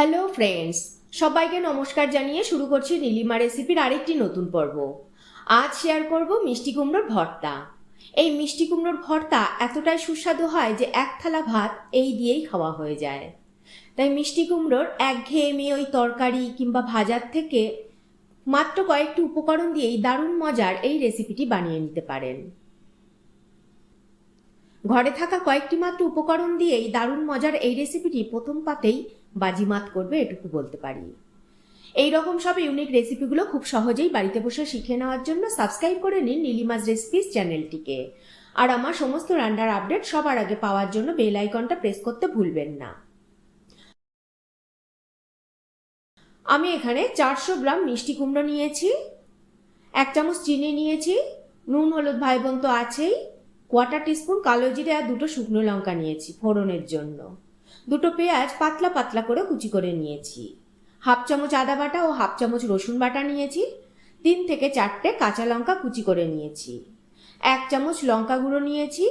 Hello friends সবাইকে নমস্কার জানিয়ে শুরু করছি নীলিমা রেসিপির আরেকটি নতুন পর্ব। আজ শেয়ার করব মিষ্টি কুমড়োর ভর্তা। এই মিষ্টি কুমড়োর ভর্তা এতটাই সুস্বাদু হয় যে এক থালা ভাত এই দিয়েই খাওয়া হয়ে যায়। তাই মিষ্টি কুমড়োর একঘেয়েমি ওই তরকারি কিংবা ভাজার থেকে মাত্র কয়েকটি উপকরণ দিয়েই দারুণ মজার এই রেসিপিটি বানিয়ে নিতে পারেন। ঘরে থাকা কয়েকটি মাত্র উপকরণ দিয়েই দারুণ মজার এই রেসিপিটি প্রথম পাতেই বাজিমাত করবে, এটুকু বলতে পারি। এই রকম সব ইউনিক রেসিপিগুলো খুব সহজেই বাড়িতে বসে শিখে নেওয়ার জন্য সাবস্ক্রাইব করে নিন নীলিমাজ রেসিপিস চ্যানেলটিকে আর আমার সমস্ত রান্নার আপডেট সবার আগে পাওয়ার জন্য বেল আইকনটা প্রেস করতে ভুলবেন না। আমি এখানে চারশো গ্রাম মিষ্টি কুমড়ো নিয়েছি, এক চামচ চিনি নিয়েছি, নুন, হলুদ ভাই বোন তো আছেই কোয়ার্টার টিস্পুন কালো জিরে আর দুটো শুকনো লঙ্কা নিয়েছি ফোড়নের জন্য। দুটো পেঁয়াজ পাতলা পাতলা করে কুচি করে নিয়েছি। হাফ চামচ আদা বাটা ও হাফ চামচ রসুন বাটা নিয়েছি। তিন থেকে চারটে কাঁচা লঙ্কা কুচি করে নিয়েছি। এক চামচ লঙ্কা গুঁড়ো নিয়েছি।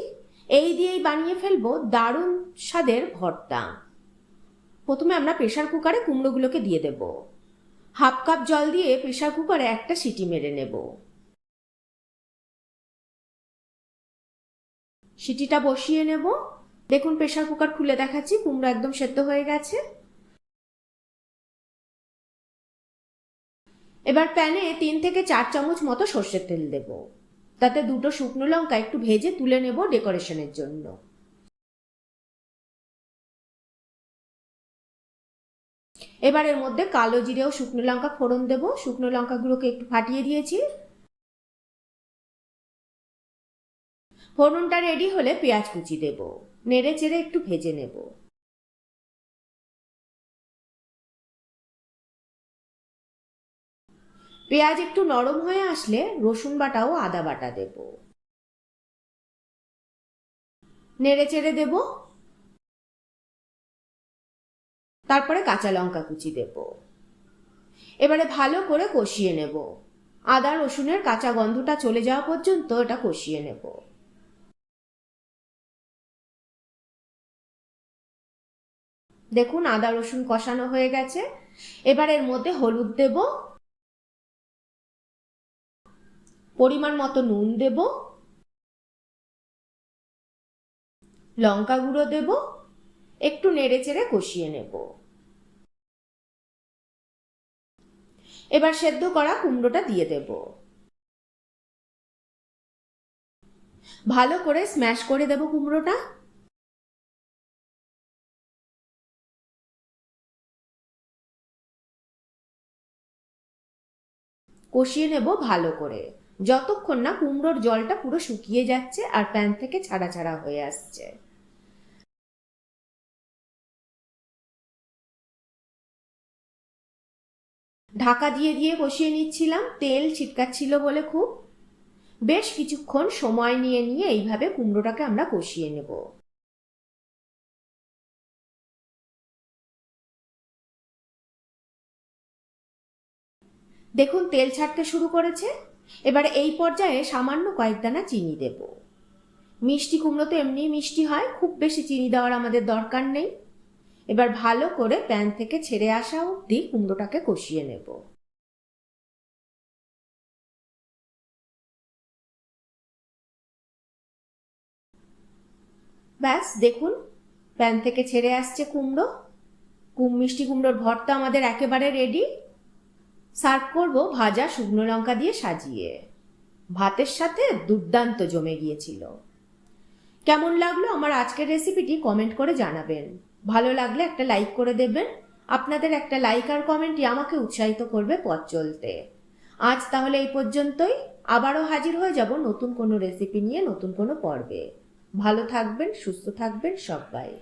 এই দিয়েই বানিয়ে ফেলব দারুণ স্বাদের ভর্তা। প্রথমে আমরা প্রেশার কুকারে কুমড়োগুলোকে দিয়ে দেব। হাফ কাপ জল দিয়ে প্রেশার কুকারে একটা সিটি মেরে নেব। সিটিটা বসিয়ে নেব। দেখুন প্রেশার কুকার খুলে দেখাচ্ছি, কুমড়ো একদম সেদ্ধ হয়ে গেছে। এবার প্যানে তিন থেকে চার চামচ মতো সর্ষের তেল দেব। তাতে দুটো শুকনো লঙ্কা একটু ভেজে তুলে নেব ডেকোরেশনের জন্য। এবার এর মধ্যে কালো জিরে ও শুকনো লঙ্কা ফোড়ন দেব। শুকনো লঙ্কাগুলোকে একটু ফাটিয়ে দিয়েছি। ফোড়নটা রেডি হলে পেঁয়াজ কুচি দেব। নেড়ে চেড়ে একটু ভেজে নেব। পেঁয়াজ একটু নরম হয়ে আসলে রসুন বাটা ও আদা বাটা দেব। নেড়ে চেড়ে দেব। তারপরে কাঁচা লঙ্কা কুচি দেব। এবারে ভালো করে কষিয়ে নেব। আদা রসুনের কাঁচা গন্ধটা চলে যাওয়া পর্যন্ত এটা কষিয়ে নেব। দেখুন, আদা রসুন কষানো হয়ে গেছে। এবার এর মধ্যে হলুদ দেব। পরিমাণ মতো নুন দেব। লঙ্কা গুঁড়ো দেব। একটু নেড়ে চেড়ে কষিয়ে নেব। এবার সেদ্ধ করা কুমড়োটা দিয়ে দেব। ভালো করে স্ম্যাশ করে দেব কুমড়োটা। কষিয়ে নেব ভালো করে। যতক্ষণ না কুমড়োর জলটা পুরো শুকিয়ে যাচ্ছে আর প্যান থেকে ছাড়া ছাড়া হয়ে আসছে। ঢাকা দিয়ে দিয়ে কষিয়ে নিচ্ছিলাম, তেল ছিটকাচ্ছিল বলে খুব। বেশ কিছুক্ষণ সময় নিয়ে নিয়ে এইভাবে কুমড়োটাকে আমরা কষিয়ে নেব। দেখুন, তেল ছাড়তে শুরু করেছে। এবারে এই পর্যায়ে সামান্য কয়েক দানা চিনি দেব। মিষ্টি কুমড়ো তো এমনি মিষ্টি হয়, খুব বেশি চিনি দেওয়ার আমাদের দরকার নেই। এবার ভালো করে প্যান থেকে ছেড়ে আসা অবধি কুমড়োটাকে কষিয়ে নেব। ব্যাস, দেখুন, প্যান থেকে ছেড়ে আসছে কুমড়ো। কুম, মিষ্টি কুমড়োর ভর্তা আমাদের একেবারে রেডি সার্ভ করব ভাজা শুকনো লঙ্কা দিয়ে সাজিয়ে। ভাতের সাথে দুর্দান্ত জমে গিয়েছিল। কেমন লাগল আমার আজকের রেসিপিটি কমেন্ট করে জানাবেন। ভালো লাগলে একটা লাইক করে দেবেন। আপনাদের একটা লাইক আর কমেন্টই আমাকে উৎসাহিত করবে পথ চলতে। আজ তাহলে এই পর্যন্তই। আবারও হাজির হয়ে যাব নতুন কোনো রেসিপি নিয়ে নতুন কোনো পর্বে। ভালো থাকবেন, সুস্থ থাকবেন সবাই।